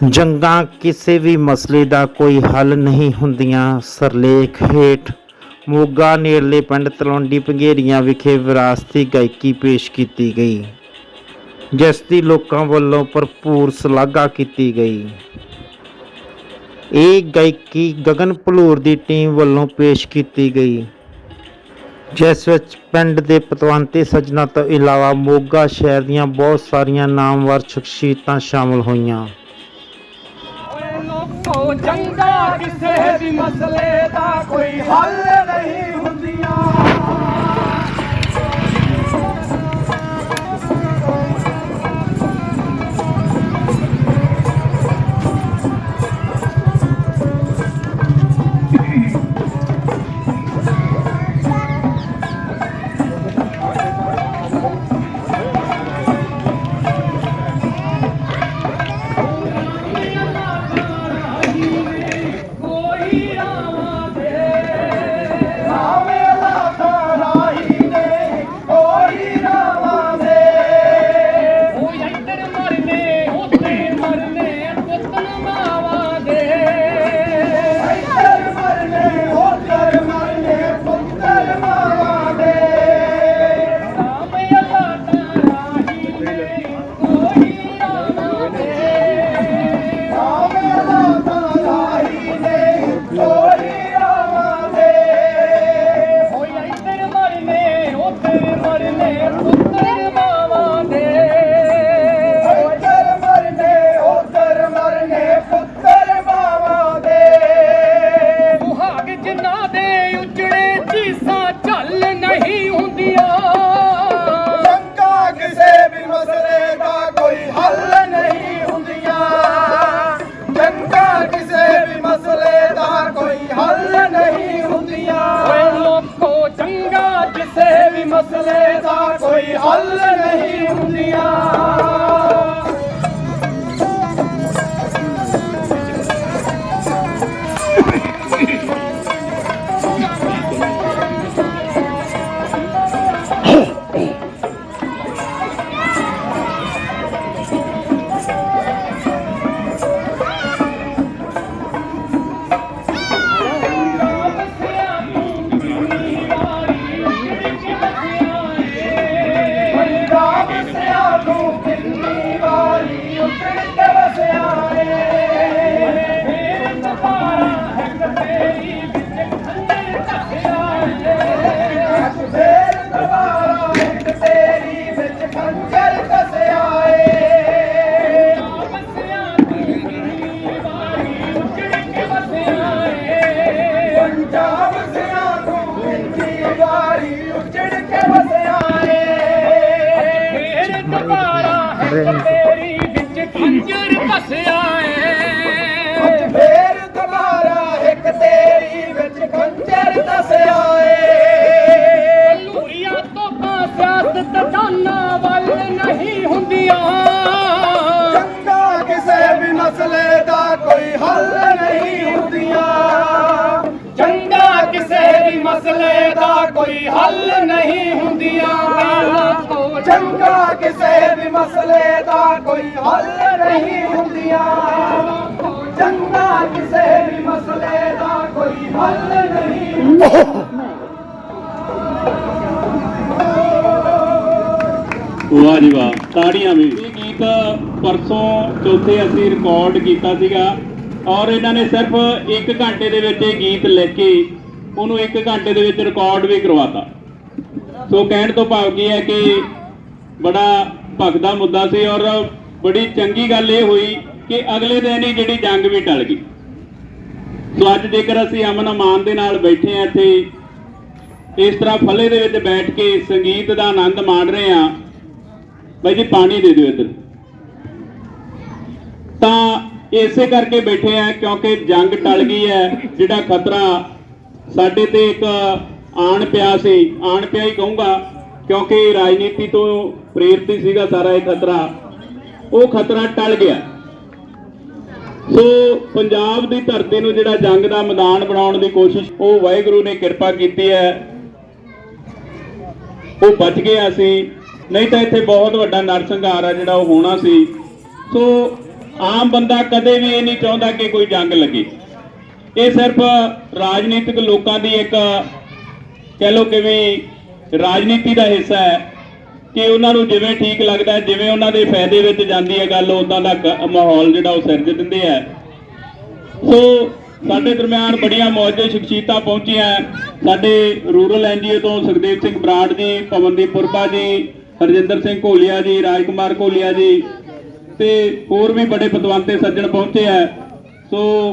ਜੰਗਾਂ ਕਿਸੇ ਵੀ ਮਸਲੇ ਦਾ ਕੋਈ ਹੱਲ ਨਹੀਂ ਹੁੰਦੀਆਂ। ਸਰਲੇਖ ਹੇਠ ਮੋਗਾ ਨੇੜਲੇ ਪਿੰਡ ਤਲਵੰਡੀ ਪੰਘੇਰੀਆਂ ਵਿਖੇ ਵਿਰਾਸਤੀ ਗਾਇਕੀ ਪੇਸ਼ ਕੀਤੀ ਗਈ, ਜਿਸ ਦੀ ਲੋਕਾਂ ਵੱਲੋਂ ਭਰਪੂਰ ਸ਼ਲਾਘਾ ਕੀਤੀ ਗਈ। ਇਹ ਗਾਇਕੀ ਗਗਨ ਭਲੂਰ ਦੀ ਟੀਮ ਵੱਲੋਂ ਪੇਸ਼ ਕੀਤੀ ਗਈ, ਜਿਸ ਵਿੱਚ ਪਿੰਡ ਦੇ ਪਤਵੰਤੇ ਸੱਜਣਾ ਤੋਂ ਇਲਾਵਾ ਮੋਗਾ ਸ਼ਹਿਰ ਦੀਆਂ ਬਹੁਤ ਸਾਰੀਆਂ ਨਾਮਵਰ ਸ਼ਖਸੀਅਤਾਂ ਸ਼ਾਮਲ ਹੋਈਆਂ। ਓਏ ਲੋਕੋ ਕਿਸੇ ਵੀ ਮਸਲੇ ਦਾ ਕੋਈ ਹੱਲ ਨਹੀਂ ਹੁੰਦਾ। ਕੋਈ ਹੱਲ ਨਹੀਂ ਹੁੰਦੀਆਂ। ਚੰਗਾ ਕਿਸੇ ਵੀ ਮਸਲੇ ਦਾ ਕੋਈ ਹੱਲ ਨਹੀਂ ਹੁੰਦੀਆਂ। ਚੰਗਾ ਕਿਸੇ ਵੀ ਮਸਲੇ ਦਾ ਕੋਈ ਹੱਲ ਨਹੀਂ ਹੁੰਦੀਆਂ। ਚੰਗਾ ਕਿਸੇ ਵੀ ਮਸਲੇ ਦਾ ਕੋਈ ਹੱਲ ਨਹੀਂ ਵਾਹ ਜੀ ਵਾਹ ਤਾੜੀਆਂ ਵੀ। ਇਹ ਗੀਤ ਪਰਸੋਂ ਚੌਥੇ ਅਸੀਂ ਰਿਕਾਰਡ ਕੀਤਾ ਸੀਗਾ। ਔਰ ਇਹਨਾਂ ਨੇ ਸਿਰਫ 1 ਘੰਟੇ ਦੇ ਵਿੱਚ ਇਹ ਗੀਤ ਲਿਖ ਕੇ ਉਹਨੂੰ 1 ਘੰਟੇ ਦੇ ਵਿੱਚ ਰਿਕਾਰਡ ਵੀ ਕਰਵਾਤਾ। ਸੋ ਕਹਿਣ ਤੋਂ ਭਾਵ ਕੀ ਹੈ ਕਿ ਬੜਾ ਭਗਦਾ ਮੁੱਦਾ ਸੀ ਔਰ ਬੜੀ ਚੰਗੀ ਗੱਲ ਇਹ ਹੋਈ ਕਿ ਅਗਲੇ ਦਿਨ ਹੀ ਜਿਹੜੀ ਜੰਗ ਵੀ ਟਲ ਗਈ। ਸੋ ਅੱਜ ਜੇਕਰ ਅਸੀਂ ਅਮਨ ਅਮਾਨ ਦੇ ਨਾਲ ਬੈਠੇ ਆ ਇੱਥੇ, ਇਸ ਤਰ੍ਹਾਂ ਫੱਲੇ ਦੇ ਵਿੱਚ ਬੈਠ ਕੇ ਸੰਗੀਤ ਦਾ ਆਨੰਦ ਮਾਣ ਰਹੇ ਆ ਬਾਈ ਜੀ ਪਾਣੀ ਦੇ ਦਿਓ ਇੱਧਰ। ਇਸੇ ਕਰਕੇ ਬੈਠੇ ਆ ਕਿਉਂਕਿ ਜੰਗ ਟਲ ਗਈ ਹੈ, ਜਿਹੜਾ ਖਤਰਾ ਸਾਡੇ ਤੇ ਇੱਕ ਆਣ ਪਿਆ ਸੀ, ਆਣ ਪਿਆ ਹੀ ਕਹੂੰਗਾ, ਕਿਉਂਕਿ ਰਾਜਨੀਤੀ ਤੋਂ ਪ੍ਰੇਰਿਤ ਹੀ ਸੀਗਾ ਸਾਰਾ ਇਹ ਖਤਰਾ। ਉਹ ਖਤਰਾ ਟਲ ਗਿਆ। ਸੋ ਪੰਜਾਬ ਦੀ ਧਰਤੀ ਨੂੰ ਜਿਹੜਾ ਜੰਗ ਦਾ ਮੈਦਾਨ ਬਣਾਉਣ ਦੀ ਕੋਸ਼ਿਸ਼, ਉਹ ਵਾਹਿਗੁਰੂ ਨੇ ਕਿਰਪਾ ਕੀਤੀ ਹੈ। ਉਹ ਬਚ ਗਿਆ ਸੀ। ਨਹੀਂ ਤਾਂ ਇੱਥੇ ਬਹੁਤ ਵੱਡਾ ਨਰਸੰਹਾਰ ਆ ਜਿਹੜਾ ਉਹ ਹੋਣਾ ਸੀ। ਸੋ ਆਮ ਬੰਦਾ ਕਦੇ ਵੀ ਇਹ ਨਹੀਂ ਚਾਹੁੰਦਾ ਕਿ ਕੋਈ ਜੰਗ ਲੱਗੇ। ਇਹ ਸਿਰਫ ਰਾਜਨੀਤਿਕ ਲੋਕਾਂ ਦੀ ਇੱਕ ਕਹਿ ਲਓ ਕਿਵੇਂ ਰਾਜਨੀਤੀ ਦਾ ਹਿੱਸਾ ਹੈ ਕਿ ਉਹਨਾਂ ਨੂੰ ਜਿਵੇਂ ਠੀਕ ਲੱਗਦਾ ਜਿਵੇਂ ਉਹਨਾਂ ਦੇ ਫਾਇਦੇ ਵਿੱਚ ਜਾਂਦੀ ਹੈ ਗੱਲ ਉਦਾਂ ਦਾ ਕ- ਮਾਹੌਲ ਜਿਹੜਾ ਉਹ ਸਿਰਜ ਦਿੰਦੇ ਆ। ਸੋ ਸਾਡੇ ਦਰਮਿਆਨ ਬੜੀਆਂ ਮੌਜੇ ਸ਼ਖਸੀਅਤਾਂ ਪਹੁੰਚੀਆਂ ਸਾਡੇ ਰੂਰਲ ਐਨਜੀਓ ਤੋਂ ਸੁਖਦੇਵ ਸਿੰਘ ਬਰਾੜ ਜੀ ਪਵਨਦੀਪ ਪੁਰਪਾ ਜੀ, ਹਰਜਿੰਦਰ ਸਿੰਘ ਘੋਲੀਆ ਜੀ, ਰਾਜਕੁਮਾਰ ਘੋਲੀਆ ਜੀ ਤੇ ਹੋਰ ਵੀ ਬੜੇ ਪਤਵੰਤੇ ਸੱਜਣ ਪਹੁੰਚੇ ਆ। ਸੋ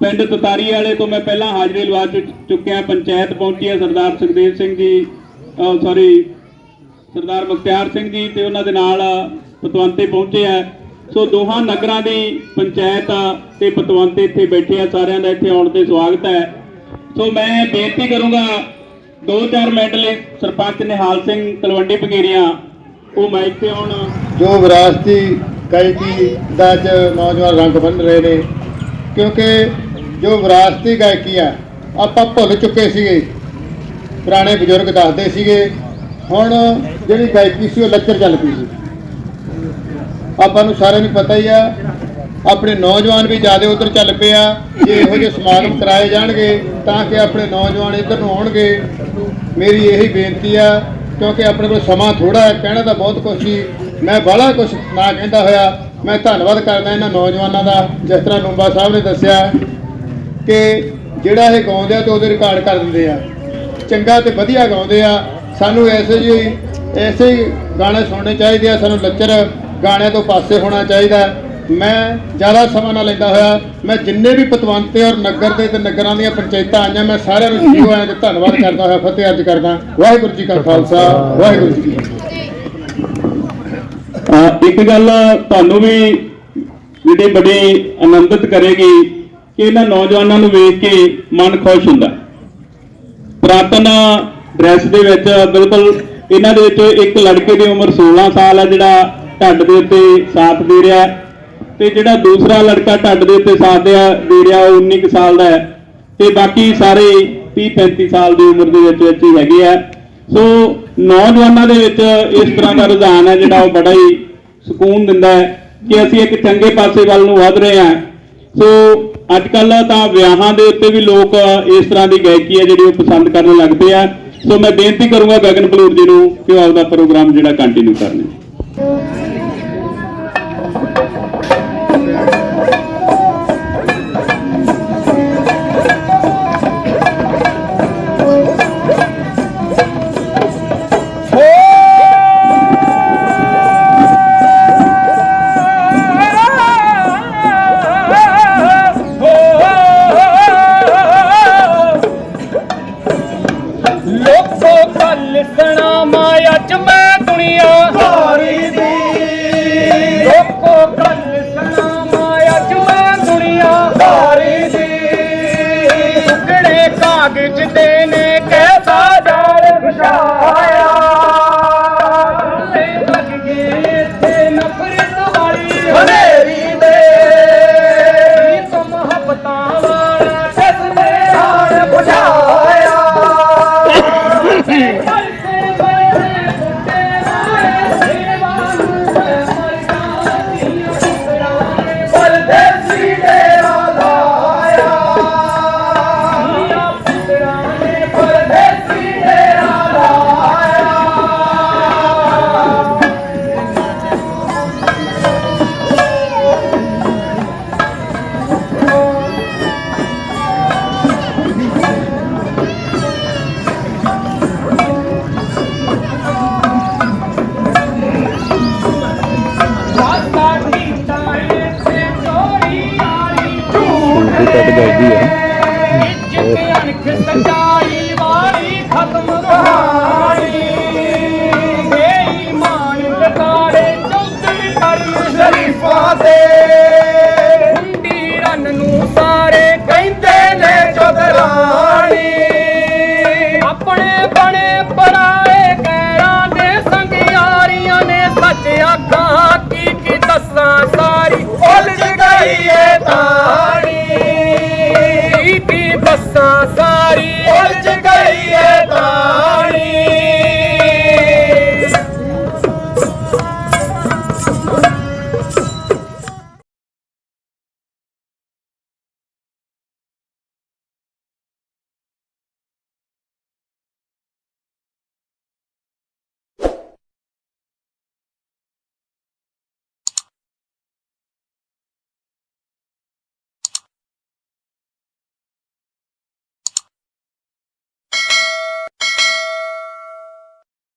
ਪਿੰਡ ਤਤਾਰੀ ਵਾਲੇ ਤੋਂ ਮੈਂ ਪਹਿਲਾਂ ਹਾਜ਼ਰੀ ਲਵਾ ਚੁ- ਚੁੱਕਿਆ, ਪੰਚਾਇਤ ਪਹੁੰਚੀ ਹੈ ਸਰਦਾਰ ਸੁਖਦੇਵ ਸਿੰਘ ਜੀ ਸੌਰੀ ਸਰਦਾਰ ਮੁਖਤਿਆਰ ਸਿੰਘ ਜੀ ਤੇ ਉਹਨਾਂ ਦੇ ਨਾਲ ਪਤਵੰਤੇ ਪਹੁੰਚੇ ਆ। ਸੋ ਦੋਹਾਂ ਨਗਰਾਂ ਦੀ ਪੰਚਾਇਤ ਤੇ ਪਤਵੰਤੇ ਇੱਥੇ ਬੈਠੇ ਆ, ਸਾਰਿਆਂ ਦਾ ਇੱਥੇ ਆਉਣ ਤੇ ਸਵਾਗਤ ਹੈ। ਸੋ ਮੈਂ ਬੇਨਤੀ ਕਰੂੰਗਾ ਦੋ ਚਾਰ ਮਿੰਟ ਲਈ ਸਰਪੰਚ ਨਿਹਾਲ ਸਿੰਘ, ਤਲਵੰਡੀ ਪਗੇਰੀਆਂ ਉਹ ਮਾਈਕ ਤੇ ਆਉਣ। ਜੋ ਵਿਰਾਸਤੀ ਗਾਇਕੀ ਦਾ ਅੱਜ ਨੌਜਵਾਨ ਰੰਗ ਬੰਨ ਰਹੇ ਨੇ। ਕਿਉਂਕਿ ਜੋ ਵਿਰਾਸਤੀ ਗਾਇਕੀ ਆ, ਆਪਾਂ ਭੁੱਲ ਚੁੱਕੇ ਸੀਗੇ। ਪੁਰਾਣੇ ਬਜ਼ੁਰਗ ਦੱਸਦੇ ਸੀਗੇ, ਹੁਣ ਜਿਹੜੀ ਗਾਇਕੀ ਸੀ ਉਹ ਲੱਚਰ ਚੱਲ ਪਈ ਸੀ। ਆਪਾਂ ਨੂੰ ਸਾਰਿਆਂ ਨੂੰ ਪਤਾ ਹੀ ਆ, ਆਪਣੇ ਨੌਜਵਾਨ ਵੀ ਜ਼ਿਆਦਾ ਉਧਰ ਚੱਲ ਪਏ ਆ, ਜੇ ਇਹੋ ਜਿਹੇ ਸਮਾਗਮ ਕਰਾਏ ਜਾਣਗੇ, ਤਾਂ ਕਿ ਆਪਣੇ ਨੌਜਵਾਨ ਇੱਧਰ ਨੂੰ ਆਉਣਗੇ। ਮੇਰੀ ਇਹੀ ਬੇਨਤੀ ਆ, ਕਿਉਂਕਿ ਆਪਣੇ ਕੋਲ ਸਮਾਂ ਥੋੜਾ ਹੈ, ਕਹਿਣਾ ਤਾਂ ਬਹੁਤ ਕੁਛ ਸੀ ਮੈਂ ਬਾਹਲਾ ਕੁਛ ਨਾ ਕਹਿੰਦਾ ਹੋਇਆ। ਮੈਂ ਧੰਨਵਾਦ ਕਰਦਾ ਇਹਨਾਂ ਨੌਜਵਾਨਾਂ ਦਾ, ਜਿਸ ਤਰ੍ਹਾਂ ਲੂੰਬਾ ਸਾਹਿਬ ਨੇ ਦੱਸਿਆ ਕਿ ਜਿਹੜਾ ਇਹ ਗਾਉਂਦੇ ਆ ਤੇ ਉਹਦੇ ਰਿਕਾਰਡ ਕਰ ਦਿੰਦੇ ਆ। ਚੰਗਾ ਤੇ ਵਧੀਆ ਗਾਉਂਦੇ ਆ। ਸਾਨੂੰ ਐਸੇ ਜਿਹੇ, ਐਸੇ ਹੀ ਗਾਣੇ ਸੁਣਨੇ ਚਾਹੀਦੇ ਆ। ਸਾਨੂੰ ਲੱਚਰ ਗਾਣਿਆਂ ਤੋਂ ਪਾਸੇ ਹੋਣਾ ਚਾਹੀਦਾ। ਮੈਂ ਜ਼ਿਆਦਾ ਸਮਾਂ ਨਾ ਲੈਂਦਾ ਹੋਇਆ। ਮੈਂ ਜਿੰਨੇ ਵੀ ਪਤਵੰਤੇ ਔਰ ਨਗਰ ਦੇ ਤੇ ਨਗਰਾਂ ਦੀਆਂ ਪੰਚਾਇਤਾਂ ਆਈਆਂ, ਮੈਂ ਸਾਰਿਆਂ ਨੂੰ ਸ਼ੁਰੂ ਆਇਆਂ ਤੇ ਧੰਨਵਾਦ ਕਰਦਾ ਹੋਇਆ, ਫਤਿਹ ਅਰਜ ਕਰਦਾ। ਵਾਹਿਗੁਰੂ ਜੀ ਕਾ ਖਾਲਸਾ, ਵਾਹਿਗੁਰੂ ਜੀ ਇੱਕ ਗੱਲ ਤੁਹਾਨੂੰ ਵੀ ਜਿਹੜੇ ਬੜੇ ਆਨੰਦਿਤ ਕਰੇਗੀ ਕਿ ਇਹਨਾਂ ਨੌਜਵਾਨਾਂ ਨੂੰ ਵੇਖ ਕੇ ਮਨ ਖੁਸ਼ ਹੁੰਦਾ। ਪੁਰਾਤਨ ਡਰੈਸ ਦੇ ਵਿੱਚ ਬਿਲਕੁਲ ਇਹਨਾਂ ਦੇ ਵਿੱਚ ਇੱਕ ਲੜਕੇ ਦੀ ਉਮਰ 16 ਸਾਲ ਹੈ ਜਿਹੜਾ ਢੱਡ ਦੇ ਉੱਤੇ ਸਾਥ ਦੇ ਰਿਹਾ ਹੈ ਤੇ ਜਿਹੜਾ ਦੂਸਰਾ ਲੜਕਾ ਢੱਡ ਦੇ ਉੱਤੇ ਸਾਥ ਦਿਆ- ਦੇ ਰਿਹਾ, ਉਹ 19 ਕੁ ਸਾਲ ਦਾ ਹੈ ਤੇ ਬਾਕੀ ਸਾਰੇ 30 35 ਸਾਲ ਦੀ ਉਮਰ ਦੇ ਵਿੱਚ ਵਿੱਚ ਹੀ ਹੈਗੇ ਆ। ਸੋ ਨੌਜਵਾਨਾਂ ਦੇ ਵਿੱਚ ਇਸ ਤਰ੍ਹਾਂ ਦਾ ਰੁਝਾਨ ਹੈ ਜਿਹੜਾ ਉਹ ਬੜਾ ਹੀ ਸਕੂਨ ਦਿੰਦਾ ਹੈ ਕਿ ਅਸੀਂ ਇੱਕ ਚੰਗੇ ਪਾਸੇ ਵੱਲ ਨੂੰ ਵਧ ਰਹੇ ਹਾਂ। ਸੋ ਅੱਜ ਕੱਲ ਤਾਂ ਵਿਆਹਾਂ ਦੇ ਉੱਤੇ ਵੀ ਲੋਕ ਇਸ ਤਰ੍ਹਾਂ ਦੀ ਗਾਇਕੀ ਹੈ ਜਿਹੜੀ ਉਹ ਪਸੰਦ ਕਰਨ ਲੱਗ ਪਏ ਆ। ਸੋ ਮੈਂ ਬੇਨਤੀ ਕਰੂੰਗਾ ਗਗਨ ਬਲੂਰ ਜੀ ਨੂੰ ਕਿ ਉਹ ਆਪਦਾ ਪ੍ਰੋਗਰਾਮ ਜਿਹੜਾ ਕੰਟੀਨਿਊ ਕਰਨ ਲੋਕੋ ਕੱਲ ਸਣਾ ਮਾਇਆ ਚ ਮੈਂ ਦੁਨੀਆ। ਹਾਰੀ ਦੀ। ਲੋਕੋ ਕੱਲ ਸਣਾ ਮਾਇਆ ਚ ਮੈਂ ਦੁਨੀਆ। ਹਾਰੀ ਦੀ। ਟੁਕੜੇ ਕਾਗਜ਼ ਦੇ ਨੇ ਕਹਿਤਾ ਜਾਲ ਵਿਛਾਇਆ। ਲੱਗ ਗਏ।